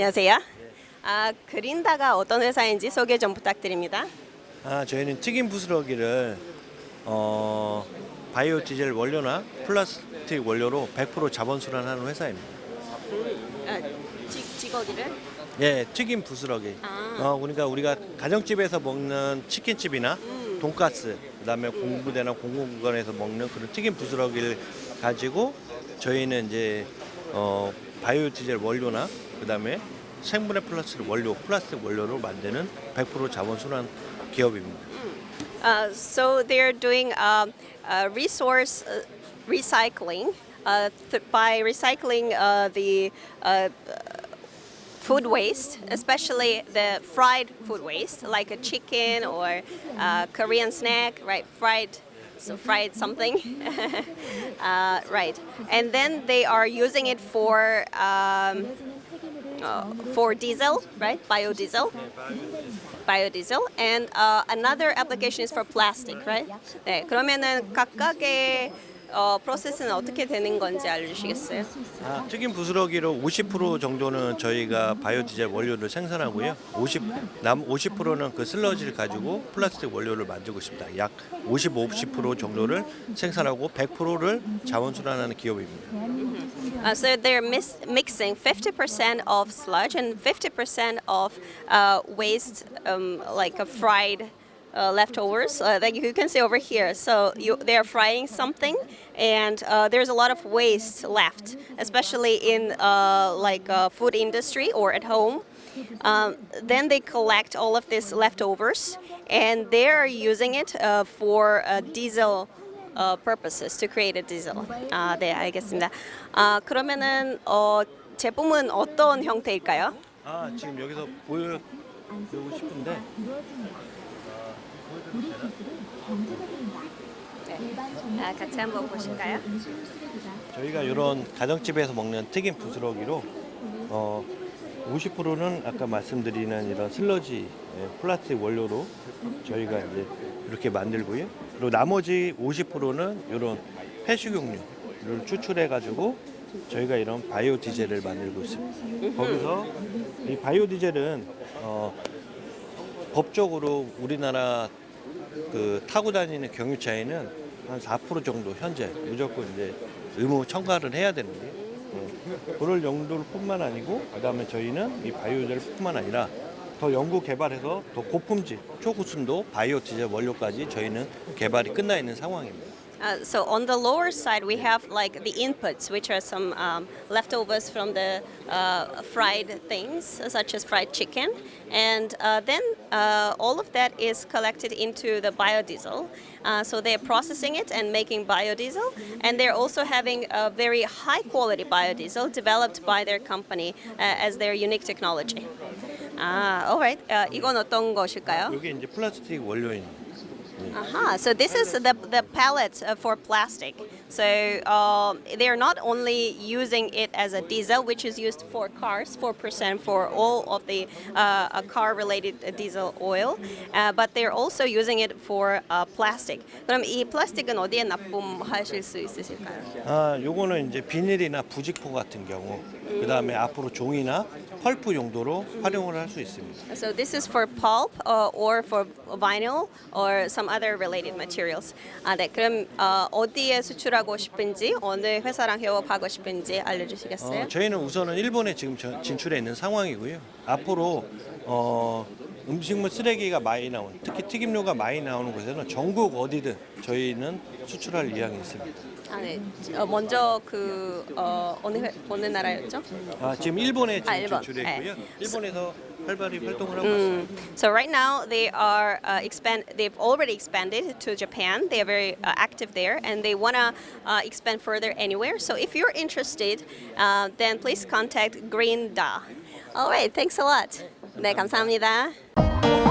안녕하세요. 아, 그린다가 어떤 회사인지 소개 좀 부탁드립니다. 아, 저희는 튀김 부스러기를 어, 바이오 디젤 원료나 플라스틱 원료로 100% 자본 순환하는 회사입니다. 아, 지, 지거기를? 예, 튀김 부스러기. 아. 어, 그러니까 우리가 가정집에서 먹는 치킨집이나 돈가스, 그다음에 공부대나 공공기관에서 먹는 그런 튀김 부스러기를 가지고 저희는 이제 어, 바이오 디젤 원료나 그다음에 생분해 플라스틱 원료, 플라스틱 원료로 만드는 100% 자본 순환 기업입니다. Uh, so they're doing um, uh, resource uh, recycling uh, th- by recycling uh, the uh, food waste, especially the fried food waste, like a chicken or uh, Korean snack, right? Fried, so fried something, uh, right? And then they are using it for um, uh, for diesel, right? Biodiesel. biodiesel and uh, another application is for plastic, right? 네, 그러면은 각각의 어, 프로세스는 어떻게 되는 건지 알려주시겠어요? 아, 튀김 부스러기로 50% 정도는 저희가 바이오 디젤 원료를 생산하고요. 50, 남 50%는 그 슬러지를 가지고 플라스틱 원료를 만들고 있습니다. 약 55, 50% 정도를 생산하고 100%를 자원순환하는 기업입니다. Uh, so they're mis- mixing 50% of sludge and 50% of uh, waste, um, like a fried uh, leftovers, uh, like you can see over here. So you, they're frying something, and uh, there's a lot of waste left, especially in uh, like uh, food industry or at home. Um, then they collect all of these leftovers, and they're using it uh, for uh, diesel. uh, purposes to create a diesel. 아, 네, 알겠습니다. 아, 그러면은 어, 제품은 어떤 형태일까요? 아, 지금 여기서 보여주고 싶은데 아, 같이 한번 보실까요? 저희가 이런 가정집에서 먹는 튀김 부스러기로 어, 50%는 아까 말씀드리는 이런 슬러지 예, 플라스틱 원료로 저희가 이제 이렇게 만들고요. 그리고 나머지 50%는 이런 폐식용유를 추출해 가지고 저희가 이런 바이오 디젤을 만들고 있습니다. 거기서 이 바이오 디젤은 어, 법적으로 우리나라 그 타고 다니는 경유차에는 한 4% 정도 현재 무조건 이제 의무 첨가를 해야 되는데 어, 그럴 용도를 뿐만 아니고 그다음에 저희는 이 바이오 디젤뿐만 아니라 더 연구 개발해서 더 고품질 초고순도 바이오 디젤 원료까지 저희는 개발이 끝나 있는 상황입니다. Uh, so on the lower side, we have like the inputs, which are some um, leftovers from the uh, fried things, such as fried chicken, and uh, then uh, all of that is collected into the biodiesel. Uh, so they're processing it and making biodiesel, and they're also having a very high quality biodiesel developed by their company uh, as their unique technology. Ah, all right. Uh, 이건 어떤 것일까요? 이게 이제 플라스틱 원료인 Aha, so this is the, the pallet uh, for plastic. So uh, they're not only using it as a diesel, which is used for cars, 4% for all of the uh, uh, car related diesel oil, uh, but they're also using it for uh, plastic. 그럼 이 플라스틱은 어디에 납품하실 수 있으실까요? 아, 요거는 이제 비닐이나 부직포 같은 경우 그다음에 앞으로 종이나 펄프 용도로 활용을 할 수 있습니다. So this is for pulp uh, or for vinyl or some other related materials. 아, 네. 그럼 어, 어디에 수출하고 싶은지 어느 회사랑 협업하고 싶은지 알려주시겠어요? 어, 저희는 우선은 일본에 지금 저- 진출해 있는 상황이고요. 앞으로 어, 음식물 쓰레기가 많이 나온, 특히 튀김류가 많이 나오는 곳에는 전국 어디든 저희는 수출할 의향이 있습니다. 아, 네. 어, 먼저 그 어, 어느 회, 어느 나라였죠? 아, 지금 일본에 지금 아, 일본. 진출해 있고요. 네. 일본에서 활발히 활동을 하고 있습니다. So right now they are uh, expand. They've already expanded to Japan. They are very uh, active there, and they wanna uh, expand further anywhere. So if you're interested, uh, then please contact Green Da. All right. Thanks a lot. 네, 감사합니다.